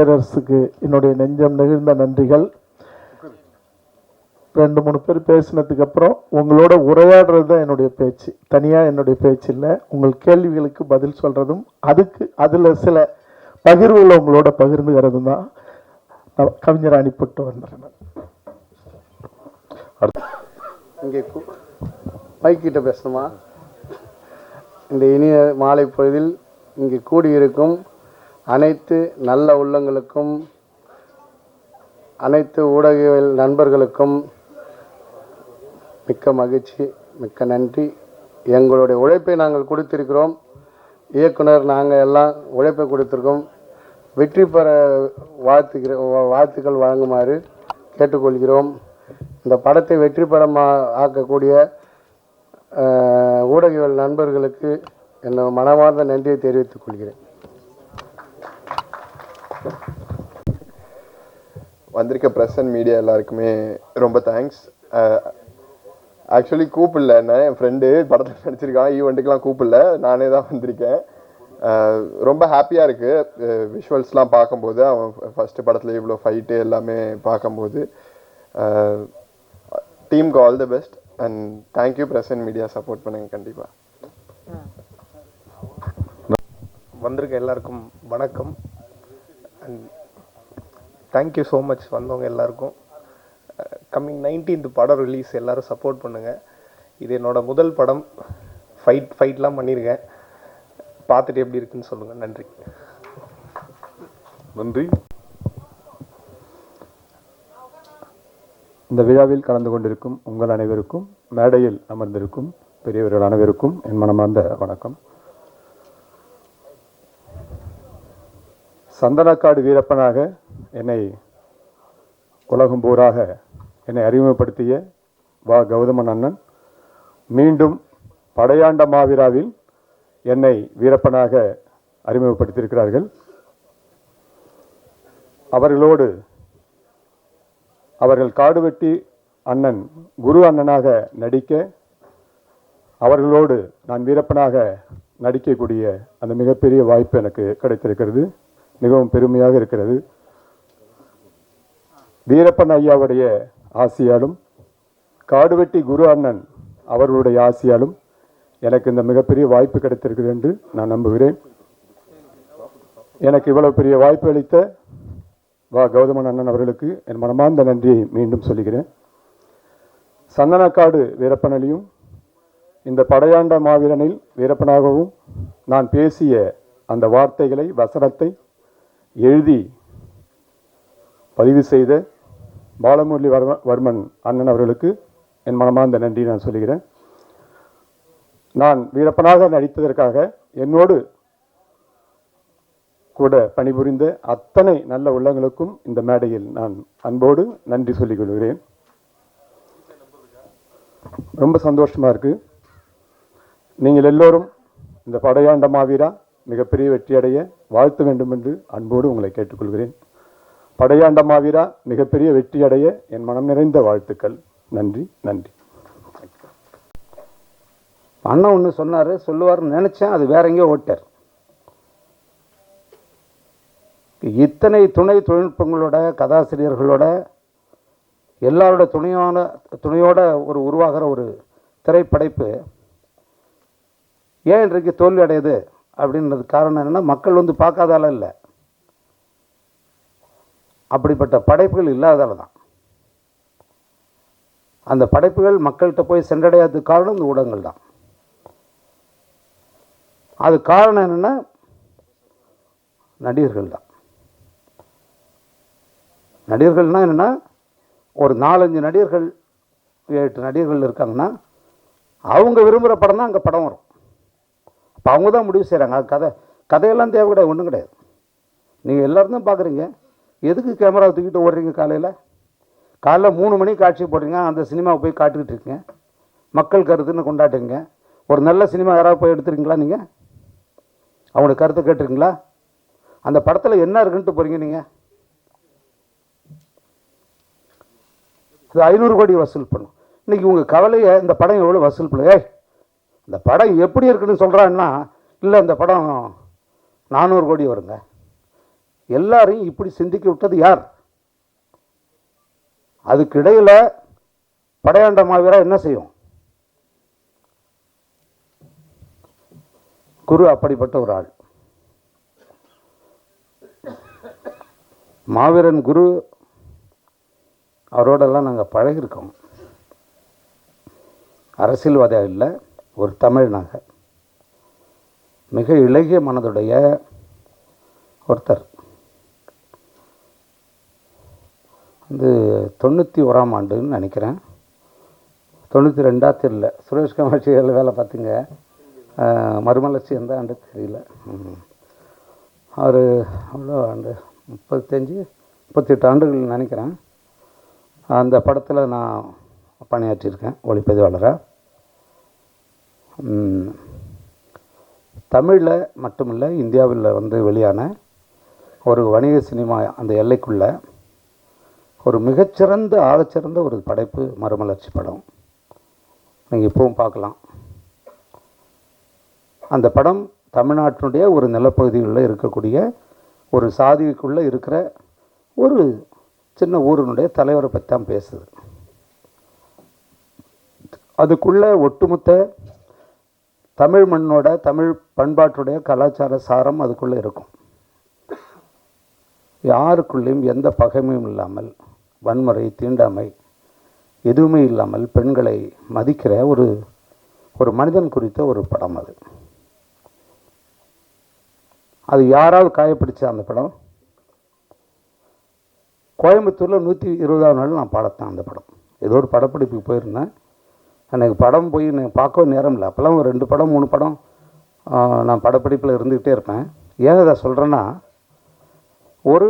பேரரசுக்கு என்னுடைய நெஞ்சம் நெகிழ்ந்த நன்றிகள். ரெண்டு மூணு பேர் பேசினதுக்கு அப்புறம் உங்களோட உரையாடுறது தான் என்னுடைய பேச்சு. தனியாக என்னுடைய பேச்சு இல்லை. உங்கள் கேள்விகளுக்கு பதில் சொல்கிறதும் அதுக்கு அதில் சில பகிர்வுகளை உங்களோட பகிர்ந்துகிறது தான். கவிஞர் அனுப்பிட்டு வந்துடுறேன் இங்கே மைக்கிட்ட பேசணுமா? இந்த இனிய மாலை பொழுதில் இங்கே கூடியிருக்கும் அனைத்து நல்ல உள்ளங்களுக்கும் அனைத்து ஊடகவியல் நண்பர்களுக்கும் மிக்க மகிழ்ச்சி மிக்க நன்றி. எங்களுடைய உழைப்பை நாங்கள் கொடுத்திருக்கிறோம். இயக்குனர் நாங்கள் எல்லாம் உழைப்பை கொடுத்துருக்கோம். வெற்றி பெற வாழ்த்துக்கிற வாழ்த்துக்கள் வழங்குமாறு கேட்டுக்கொள்கிறோம். இந்த படத்தை வெற்றி படமா ஆக்கக்கூடிய ஊடகவியல் நண்பர்களுக்கு என்னோட மனமார்ந்த நன்றியை தெரிவித்துக் கொள்கிறேன். வந்திருக்க ப்ரெஸ் அண்ட் மீடியா எல்லாருக்குமே ரொம்ப தேங்க்ஸ் ஆக்சுவலி கூப்பிடல. என்ன என் ஃப்ரெண்டு படத்தில் நடிச்சிருக்கான். ஈவெண்ட்டுக்கெலாம் கூப்பிடல. நானே தான் வந்திருக்கேன். ரொம்ப ஹாப்பியாக இருக்குது விஷுவல்ஸ்லாம் பார்க்கும்போது அவன் ஃபஸ்ட்டு படத்தில் இவ்வளோ ஃபைட்டு எல்லாமே பார்க்கும்போது டீமுக்கு all the best and thank you press and media support பண்ணுங்க கண்டிப்பாக வந்திருக்க எல்லாருக்கும் வணக்கம். அண்ட் தேங்க்யூ ஸோ மச் வந்தவங்க எல்லாருக்கும். Uh, கம்மிங் நைன்டீன்த் படம் ரிலீஸ் எல்லாரும் சப்போர்ட் பண்ணுங்கள் இது என்னோடய முதல் படம். ஃபைட் ஃபைட்லாம் பண்ணியிருக்கேன் பார்த்துட்டு எப்படி இருக்குன்னு சொல்லுங்கள் நன்றி. நன்றி. இந்த விழாவில் கலந்து கொண்டிருக்கும் உங்கள் அனைவருக்கும் மேடையில் அமர்ந்திருக்கும் பெரியவர்கள் அனைவருக்கும் என் மனமார்ந்த வணக்கம். சந்தனக்காடு வீரப்பனாக என்னை உலகம் பூராக என்னை அறிமுகப்படுத்திய வா கௌதமன் அண்ணன். மீண்டும் படையாண்ட மாவீராவில் என்னை வீரப்பனாக அறிமுகப்படுத்தியிருக்கிறார்கள். அவர்களோடு அவர்கள் காடுவெட்டி அண்ணன் குரு அண்ணனாக நடிக்க அவர்களோடு நான் வீரப்பனாக நடிக்கக்கூடிய அந்த மிகப்பெரிய வாய்ப்பு எனக்கு கிடைத்திருக்கிறது. மிகவும் பெருமையாக இருக்கிறது. வீரப்பன் ஐயாவுடைய ஆசியாலும் காடுவெட்டி குரு அண்ணன் அவர்களுடைய ஆசியாலும் எனக்கு இந்த மிகப்பெரிய வாய்ப்பு கிடைத்திருக்கிறது என்று நான் நம்புகிறேன். எனக்கு இவ்வளவு பெரிய வாய்ப்பு அளித்த வா கௌதமன் அண்ணன் அவர்களுக்கு என் மனமார்ந்த நன்றியை மீண்டும் சொல்லுகிறேன். சந்தனக்காடு வீரப்பனலியும் இந்த படையாண்ட மாவீரனில் வீரப்பனாகவும் நான் பேசிய அந்த வார்த்தைகளை வசனத்தை எழுதி பதிவு செய்த பாலமுரளி வர்ம வர்மன் அண்ணன் அவர்களுக்கு என் மனமார்ந்த நன்றி நான் சொல்லுகிறேன். நான் வீரப்பனாக நடித்ததற்காக என்னோடு கூட பணிபுரிந்த அத்தனை நல்ல உள்ளங்களுக்கும் இந்த மேடையில் நான் அன்போடு நன்றி சொல்லிக் கொள்கிறேன் ரொம்ப சந்தோஷமாக இருக்குது நீங்கள் எல்லோரும் இந்த படையாண்ட மாவீரா மிகப்பெரிய வெற்றியடைய வாழ்த்த வேண்டும் என்று அன்போடு உங்களை கேட்டுக்கொள்கிறேன். படையாண்ட மாவீரா மிகப்பெரிய வெற்றியடைய என் மனம் நிறைந்த வாழ்த்துக்கள். நன்றி நன்றி. அண்ணன் ஒன்று சொன்னார் சொல்லுவார்னு நினச்சேன் அது வேற எங்கேயோ ஓட்டார். இத்தனை துணை தொழில்நுட்பங்களோட கதாசிரியர்களோட எல்லாரோட துணையோட துணையோட ஒரு உருவாகிற ஒரு திரைப்படைப்பு ஏன் இன்றைக்கு தோல்வி அடையுது அப்படின்றது காரணம் என்னென்னா மக்கள் வந்து பார்க்காதால இல்லை. அப்படிப்பட்ட படைப்புகள் இல்லாதால தான். அந்த படைப்புகள் மக்கள்கிட்ட போய் சென்றடையாததுக்கு காரணம் இந்த ஊடகங்கள் தான். அது காரணம் என்னென்னா நடிகர்கள் தான். நடிகர்கள்னால் என்னென்னா ஒரு நாலஞ்சு நடிகர்கள் எட்டு நடிகர்கள் இருக்காங்கன்னா அவங்க விரும்புகிற படம் தான் அங்கே படம் வரும். இப்போ அவங்க தான் முடிவு செய்கிறாங்க. அது கதை. கதையெல்லாம் தேவை கிடையாது ஒன்றும் கிடையாது. நீங்கள் எல்லோரும் தான் பார்க்குறீங்க. எதுக்கு கேமரா தூக்கிட்டு ஓடுறீங்க காலையில்? காலைல மூணு மணிக்கு காட்சி போடுறீங்க அந்த சினிமாவை போய் காட்டுக்கிட்டு இருக்கீங்க. மக்கள் கருத்துன்னு கொண்டாட்டுங்க ஒரு நல்ல சினிமா யாராவது போய் எடுத்துருக்கீங்களா நீங்கள்? அவங்களுடைய கருத்தை கேட்டிருக்கீங்களா? அந்த படத்தில் என்ன இருக்குன்ட்டு போகிறீங்க நீங்கள்? இது ஐநூறு கோடி வசூல் பண்ணும். இன்றைக்கி உங்கள் கவலையை இந்த படம் எவ்வளோ வசூல் பண்ணுங்க ஏய் இந்த படம் எப்படி இருக்குன்னு சொல்கிறான்னா இல்லை இந்த படம் நானூறு கோடி வருங்க. எல்லாரையும் இப்படி சிந்திக்க விட்டது யார்? அதுக்கிடையில் படையாண்ட மாவீரா என்ன செய்யும்? குரு அப்படிப்பட்ட ஒரு ஆள். மாவீரன் குரு அவரோடெல்லாம் நாங்கள் பழகியிருக்கோம். அரசியல்வாதியாக இல்லை. ஒரு தமிழ் நாங்கள் மிக இளகிய மனதுடைய ஒருத்தர். வந்து தொண்ணூற்றி ஓராம் ஆண்டுன்னு நினைக்கிறேன். தொண்ணூற்றி ரெண்டா தெரியல. சுரேஷ் கமர்ஷியல் வேலை பார்த்தீங்க. மறுமலர்ச்சி எந்த ஆண்டு தெரியல. அவர் அவ்வளோ ஆண்டு முப்பத்தஞ்சு முப்பத்தெட்டு ஆண்டுகள் நினைக்கிறேன். அந்த படத்தில் நான் பணியாற்றியிருக்கேன் ஒளிப்பதிவாளராக தமிழில் மட்டுமில்லை இந்தியாவில் வந்து வெளியான ஒரு வணிக சினிமா அந்த எல்லைக்குள்ள ஒரு மிகச்சிறந்த ஆகச்சிறந்த ஒரு படைப்பு மறுமலர்ச்சி படம். நீங்கள் இப்போவும் பார்க்கலாம். அந்த படம் தமிழ்நாட்டினுடைய ஒரு நிலப்பகுதிகளில் இருக்கக்கூடிய ஒரு சாதிக்குள்ளே இருக்கிற ஒரு சின்ன ஊரினுடைய தலைவரை பற்றி தான் பேசுது. அதுக்குள்ளே ஒட்டுமொத்த தமிழ் மண்ணோட தமிழ் பண்பாட்டுடைய கலாச்சார சாரம் அதுக்குள்ளே இருக்கும். யாருக்குள்ளேயும் எந்த பகைமையும் இல்லாமல் வன்முறை தீண்டாமை எதுவுமே இல்லாமல் பெண்களை மதிக்கிற ஒரு ஒரு மனிதன் குறித்த ஒரு படம் அது. அது யாராவது காயப்பிடிச்சா அந்த படம்? கோயம்புத்தூரில் நூற்றி இருபதாவது நாள் நான் பாடத்தேன் அந்த படம். ஏதோ ஒரு படப்பிடிப்புக்கு போயிருந்தேன். எனக்கு படம் போய் நான் பார்க்கவும் நேரம் இல்லை. அப்போல்லாம் ஒரு ரெண்டு படம் மூணு படம் நான் படப்பிடிப்பில் இருந்துக்கிட்டே இருப்பேன். ஏன் இதை சொல்கிறேன்னா ஒரு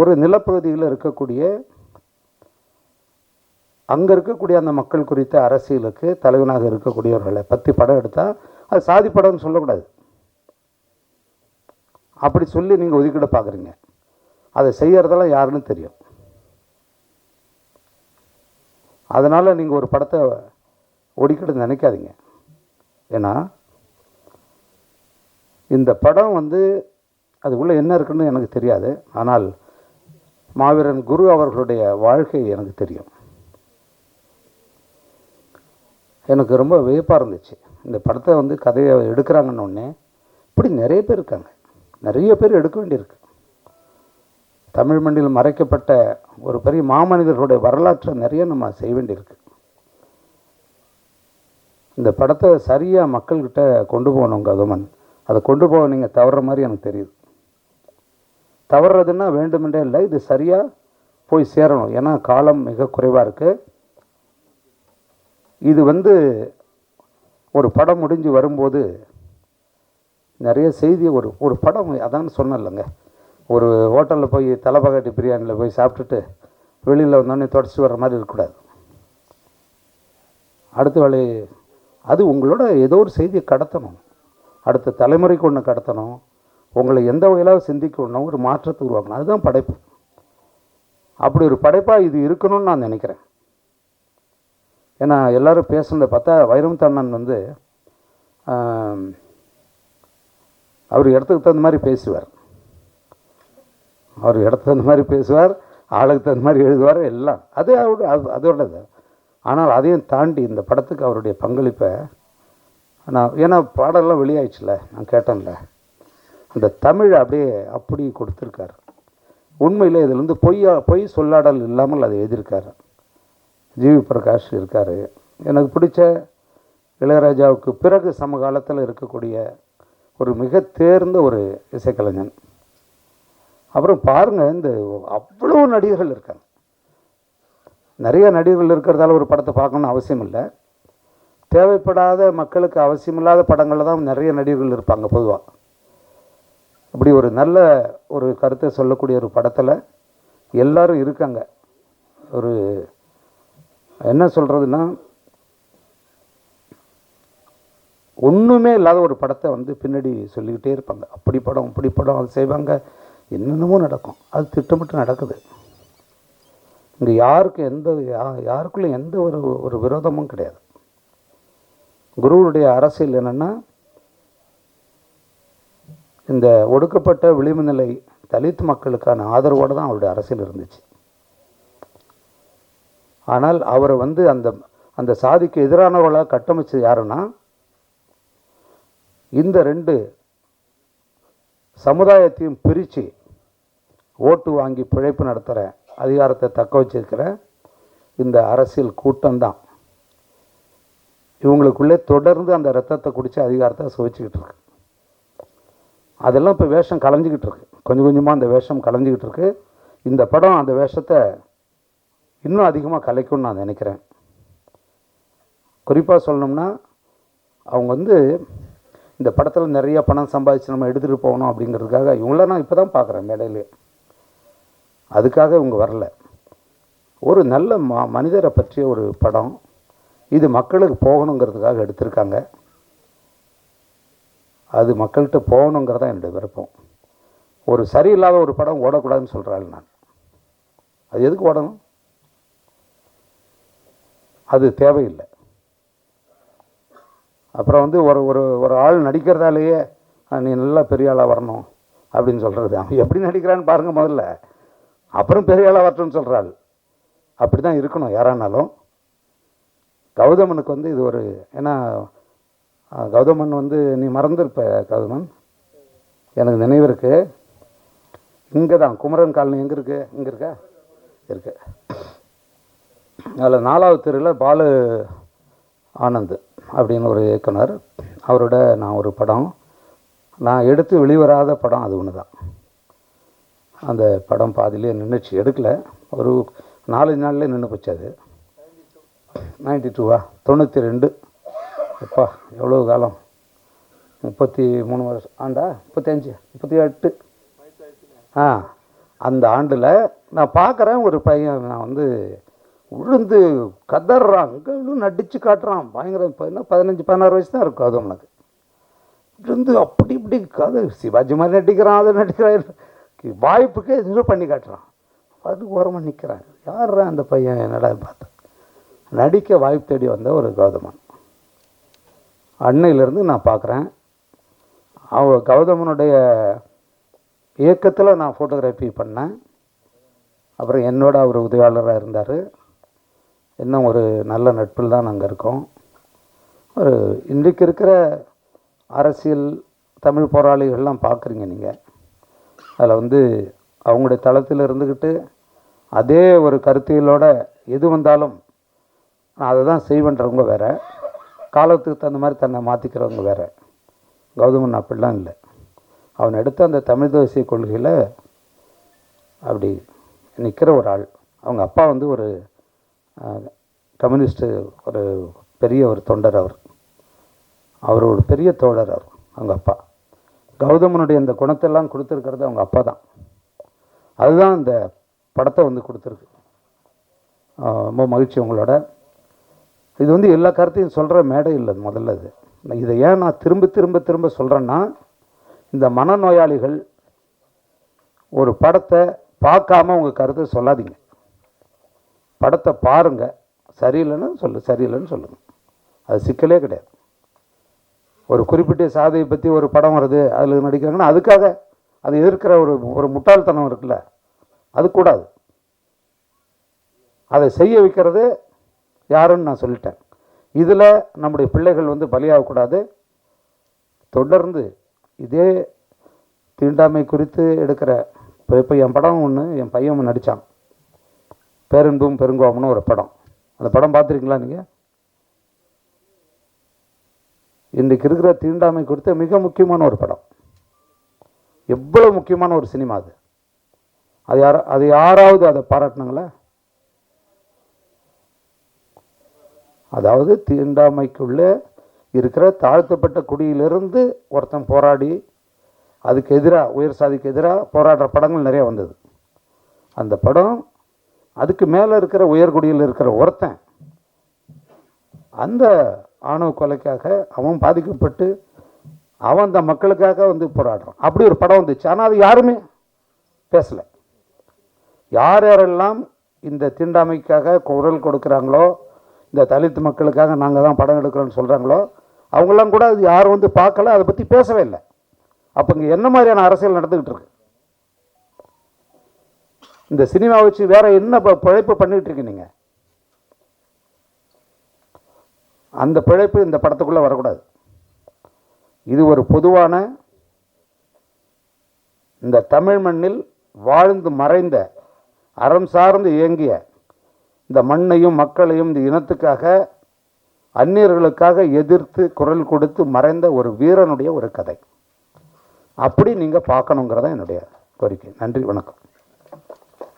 ஒரு நிலப்பகுதியில் இருக்கக்கூடிய அங்கே இருக்கக்கூடிய அந்த மக்கள் குறித்த அரசியலுக்கு தலைவனாக இருக்கக்கூடியவர்களை பற்றி படம் எடுத்தால் அது சாதி படம்னு சொல்லக்கூடாது. அப்படி சொல்லி நீங்கள் ஒதுக்கிட பார்க்குறீங்க. அதை செய்கிறதெல்லாம் யாருன்னு தெரியும். அதனால் நீங்கள் ஒரு படத்தை ஒதுக்கிட நினைக்காதீங்க. ஏன்னா இந்த படம் வந்து அதுக்குள்ளே என்ன இருக்குன்னு எனக்கு தெரியாது. ஆனால் மாவீரன் குரு அவர்களுடைய வாழ்க்கை எனக்கு தெரியும். எனக்கு ரொம்ப வியப்பாக இருந்துச்சு. இந்த படத்தை வந்து கதையை எடுக்கிறாங்கன்னு உடனே. இப்படி நிறைய பேர் இருக்காங்க. நிறைய பேர் எடுக்க வேண்டியிருக்கு. தமிழ் மண்ணில் மறைக்கப்பட்ட ஒரு பெரிய மாமனிதர்களுடைய வரலாற்றை நிறைய நம்ம செய்ய வேண்டியிருக்கு. இந்த படத்தை சரியாக மக்கள்கிட்ட கொண்டு போகணும் கௌதமன் அதை கொண்டு போக நீங்கள் தவற மாதிரி எனக்கு தெரியுது. தவறுறதுன்னா வேண்டுமென்றே இல்லை இது சரியாக போய் சேரணும். ஏன்னா காலம் மிக குறைவாக இருக்குது இது வந்து ஒரு படம் முடிஞ்சு வரும்போது நிறைய செய்தி ஒரு ஒரு படம் அதான் சொன்னேன்லங்க. ஒரு ஹோட்டலில் போய் தலைப்பகாட்டி பிரியாணியில் போய் சாப்பிட்டுட்டு வெளியில் வந்தோடனே தொடச்சி வர்ற மாதிரி இருக்கக்கூடாது. அடுத்த வேலை அது உங்களோட ஏதோ ஒரு செய்தியை கடத்தணும். அடுத்த தலைமுறைக்கு ஒன்று கடத்தணும். உங்களை எந்த வகையிலாவது சிந்திக்கணும் ஒரு மாற்றத்தை உருவாக்கணும். அதுதான் படைப்பு. அப்படி ஒரு படைப்பாக இது இருக்கணும்னு நான் நினைக்கிறேன். ஏன்னா எல்லோரும் பேசுனதை பார்த்தா வைரமுத்தண்ணன் வந்து அவர் இடத்துக்கு தகுந்த மாதிரி பேசுவார். அவர் இடத்துக்கு தகுந்த மாதிரி பேசுவார் ஆளுக்கு தகுந்த மாதிரி எழுதுவார் எல்லாம். அது அவரு அது அதோடது. ஆனால் அதையும் தாண்டி இந்த படத்துக்கு அவருடைய பங்களிப்பை நான் ஏன்னா பாடலாம் வெளியாயிடுச்சுல நான் கேட்டேன்ல. அந்த தமிழ் அப்படியே அப்படி கொடுத்துருக்காரு. உண்மையில் இதில் வந்து பொய்யா பொய் சொல்லாடல் இல்லாமல் அதை எழுதியிருக்காரு. ஜிவி பிரகாஷ் இருக்கார். எனக்கு பிடிச்ச இளையராஜாவுக்கு பிறகு சமகாலத்தில் இருக்கக்கூடிய ஒரு மிக தேர்ந்த ஒரு இசைக்கலைஞன். அப்புறம் பாருங்கள் இந்த அவ்வளோ நடிகர்கள் இருக்காங்க. நிறைய நடிகர்கள் இருக்கிறதால ஒரு படத்தை பார்க்கணும்னு அவசியம் இல்லை. தேவைப்படாத மக்களுக்கு அவசியமில்லாத படங்களில் தான் நிறைய நடிகர்கள் இருப்பாங்க பொதுவாக அப்படி ஒரு நல்ல ஒரு கருத்தை சொல்லக்கூடிய ஒரு படத்தில் எல்லாரும் இருக்காங்க. ஒரு என்ன சொல்கிறதுன்னா ஒன்றுமே இல்லாத ஒரு படத்தை வந்து பின்னாடி சொல்லிக்கிட்டே இருப்பாங்க. அப்படி படம் இப்படி படம் அது செய்வாங்க. என்னென்னமோ நடக்கும். அது திட்டமிட்டு நடக்குது. இங்கே யாருக்கும் எந்த யா யாருக்குள்ளே எந்த ஒரு ஒரு விரோதமும் கிடையாது. குருவுடைய அரசியல் என்னென்னா இந்த ஒடுக்கப்பட்ட விளிம்பு நிலை தலித் மக்களுக்கான ஆதரவோடு தான் அவருடைய அரசியல் இருந்துச்சு. ஆனால் அவரை வந்து அந்த அந்த சாதிக்கு எதிரானவர்களாக கட்டமைச்சது யாருன்னா இந்த ரெண்டு சமுதாயத்தையும் பிரித்து ஓட்டு வாங்கி பிழைப்பு நடத்துகிற அதிகாரத்தை தக்க வச்சிருக்கிற இந்த அரசியல் கூட்டம்தான். இவங்களுக்குள்ளே தொடர்ந்து அந்த ரத்தத்தை குடித்து அதிகாரத்தை சுவைச்சிக்கிட்டு இருக்கு. அதெல்லாம் இப்போ வேஷம் கலைஞ்சிக்கிட்டு இருக்கு. கொஞ்சம் கொஞ்சமாக அந்த வேஷம் கலைஞ்சிக்கிட்டு இருக்கு. இந்த படம் அந்த வேஷத்தை இன்னும் அதிகமாக கலைக்கும்னு நான் நினைக்கிறேன். குறிப்பாக சொல்லணும்னா அவங்க வந்து இந்த படத்தில் நிறைய பணம் சம்பாதிச்சு நம்ம எடுத்துகிட்டு போகணும் அப்படிங்கிறதுக்காக இவங்கள நான் இப்போ தான் பார்க்குறேன் மேடையிலே. அதுக்காக இவங்க வரல. ஒரு நல்ல ம மனிதரை பற்றிய ஒரு படம். இது மக்களுக்கு போகணுங்கிறதுக்காக எடுத்திருக்காங்க. அது மக்கள்கிட்ட போகணுங்கிறதான் என்னுடைய விருப்பம். ஒரு சரியில்லாத ஒரு படம் ஓடக்கூடாதுன்னு சொல்கிறாள் நான். அது எதுக்கு ஓடணும்? அது தேவையில்லை. அப்புறம் வந்து ஒரு ஒரு ஒரு ஆள் நடிக்கிறதாலேயே நீ நல்லா பெரிய ஆளாக வரணும் அப்படின்னு சொல்கிறது அவன் எப்படி நடிக்கிறான்னு பாருங்கள் முதல்ல. அப்புறம் பெரிய ஆளாக வரட்டும்னு சொல்கிறாள் அப்படி தான் இருக்கணும் யாரானாலும். கௌதமனுக்கு வந்து இது ஒரு ஏன்னா கௌதமன் வந்து நீ மறந்துருப்ப கௌதமன். எனக்கு நினைவு இருக்குது இங்கே தான் குமரன் காலனி எங்கே இருக்குது இங்கே இருக்கா? இருக்கு. அதில் நாலாவது தெருவில் பாலு ஆனந்த் அப்படின்னு ஒரு இயக்குனர். அவரோட நான் ஒரு படம். நான் எடுத்து வெளிவராத படம் அது ஒன்று தான். அந்த படம் பாதியிலே நின்றுச்சு எடுக்கல. ஒரு நாலு நாள்லேயே நின்று போச்சு அது. நைன்டி டூவா? தொண்ணூற்றி ரெண்டு. எப்பா எவ்வளோ காலம்? முப்பத்தி மூணு வருஷம். ஆண்டா முப்பத்தஞ்சு முப்பத்தி எட்டு. ஆ அந்த ஆண்டில் நான் பார்க்குறேன் ஒரு பையன் நான் வந்து விழுந்து கதறான். இங்கே நடித்து காட்டுறான். பயங்கர பதினஞ்சு பதினாறு வயசு தான் இருக்கும் அது அவனுக்கு விழுந்து அப்படி இப்படி கதை. சிவாஜி மாதிரி நடிக்கிறான் அதை நடிக்கிறான். வாய்ப்புக்கு எதுவும் பண்ணி காட்டுறான். அது ஓரமாக நிற்கிறான் யார் அந்த பையன்? என்னடா பார்த்தேன் நடிக்க வாய்ப்பு தேடி வந்த ஒரு கௌதமன். அன்னையிலேருந்து நான் பார்க்குறேன். அவ கௌதமனுடைய இயக்கத்தில் நான் ஃபோட்டோகிராஃபி பண்ணேன். அப்புறம் என்னோட அவர் உதவியாளராக இருந்தார். இன்னும் ஒரு நல்ல நட்பில் தான் நாங்கள் இருக்கோம். ஒரு இன்றைக்கு இருக்கிற அரசியல் தமிழ் போராளிகள்லாம் பார்க்குறீங்க நீங்கள் அதில் வந்து அவங்களுடைய தளத்தில் இருந்துக்கிட்டு அதே ஒரு கருத்தியலோட எது வந்தாலும் நான் அதை தான் செய்வேன்றவங்க வேறு. காலத்துக்கு தகுந்த மாதிரி தன்னை மாற்றிக்கிறவங்க வேறு. கௌதமன் அப்படிலாம் இல்லை. அவன் எடுத்த அந்த தமிழ் தேசிய கொள்கையில் அப்படி நிற்கிற ஒரு ஆள். அவங்க அப்பா வந்து ஒரு கம்யூனிஸ்ட்டு ஒரு பெரிய ஒரு தொண்டர் அவர். அவர் ஒரு பெரிய தோழர் அவர் அவங்க அப்பா. கௌதமனுடைய இந்த குணத்தெல்லாம் கொடுத்துருக்கிறது அவங்க அப்பா தான். அதுதான் இந்த படத்தை வந்து கொடுத்துருக்கு. ரொம்ப மகிழ்ச்சி உங்களோட. இது வந்து எல்லா கருத்தையும் சொல்கிற மேடை இல்லை முதல்ல இது. இதை ஏன் நான் திரும்ப திரும்ப திரும்ப சொல்கிறேன்னா இந்த மனநோயாளிகள் ஒரு படத்தை பார்க்காம உங்கள் கருத்தை சொல்லாதீங்க. படத்தை பாருங்கள் சரியில்லைன்னு சொல்லு சரியில்லைன்னு சொல்லுங்கள் அது சிக்கலே கிடையாது. ஒரு குறிப்பிட்ட சாதையை பற்றி ஒரு படம் வருது அதில் நடிக்கிறாங்கன்னா அதுக்காக அது எதிர்க்கிற ஒரு ஒரு முட்டாள்தனம் இருக்குல்ல அது கூடாது. அதை செய்ய வைக்கிறது யாருன்னு நான் சொல்லிட்டேன். இதில் நம்முடைய பிள்ளைகள் வந்து பலியாகக்கூடாது. தொடர்ந்து இதே தீண்டாமை குறித்து எடுக்கிற இப்போ இப்போ என் படம் ஒன்று என் பையன் ஒன்று நடித்தான் பேரன்பும் பெருங்கோபம்னு ஒரு படம். அந்த படம் பார்த்துருக்கீங்களா நீங்கள் இன்றைக்கு இருக்கிற தீண்டாமை குறித்த மிக முக்கியமான ஒரு படம். எவ்வளோ முக்கியமான ஒரு சினிமா அது. அது யார் அது யாராவது அதை பாராட்டினாங்களா? அதாவது தீண்டாமைக்குள்ளே இருக்கிற தாழ்த்தப்பட்ட குடியிலிருந்து ஒருத்தன் போராடி அதுக்கு எதிராக உயர் சாதிக்கு எதிராக போராடுற படங்கள் நிறைய வந்தது. அந்த படம் அதுக்கு மேலே இருக்கிற உயர்குடியில் இருக்கிற ஒருத்தன் அந்த ஆணவ கொலைக்காக அவன் பாதிக்கப்பட்டு அவன் அந்த மக்களுக்காக வந்து போராடுறான். அப்படி ஒரு படம் வந்துச்சு. ஆனால் அது யாருமே பேசலை. யார் யாரெல்லாம் இந்த தீண்டாமைக்காக குரல் கொடுக்குறாங்களோ இந்த தலித் மக்களுக்காக நாங்கள் தான் படம் எடுக்கிறோம்னு சொல்கிறாங்களோ அவங்கெல்லாம் கூட அது யாரும் வந்து பார்க்கல அதை பற்றி பேசவே இல்லை. அப்போ இங்கே என்ன மாதிரியான அரசியல் நடந்துக்கிட்டு இருக்கு? இந்த சினிமா வச்சு வேற என்ன பிழைப்பு பண்ணிட்டு இருக்கீங்க நீங்கள் அந்த பிழைப்பு இந்த படத்துக்குள்ளே வரக்கூடாது. இது ஒரு பொதுவான இந்த தமிழ் மண்ணில் வாழ்ந்து மறைந்த அறம் சார்ந்து இயங்கிய இந்த மண்ணையும் மக்களையும் இந்த இனத்துக்காக அந்நியர்களுக்காக எதிர்த்து குரல் கொடுத்து மறைந்த ஒரு வீரனுடைய ஒரு கதை. அப்படி நீங்கள் பார்க்கணுங்கிறதான் என்னுடைய கோரிக்கை. நன்றி வணக்கம்.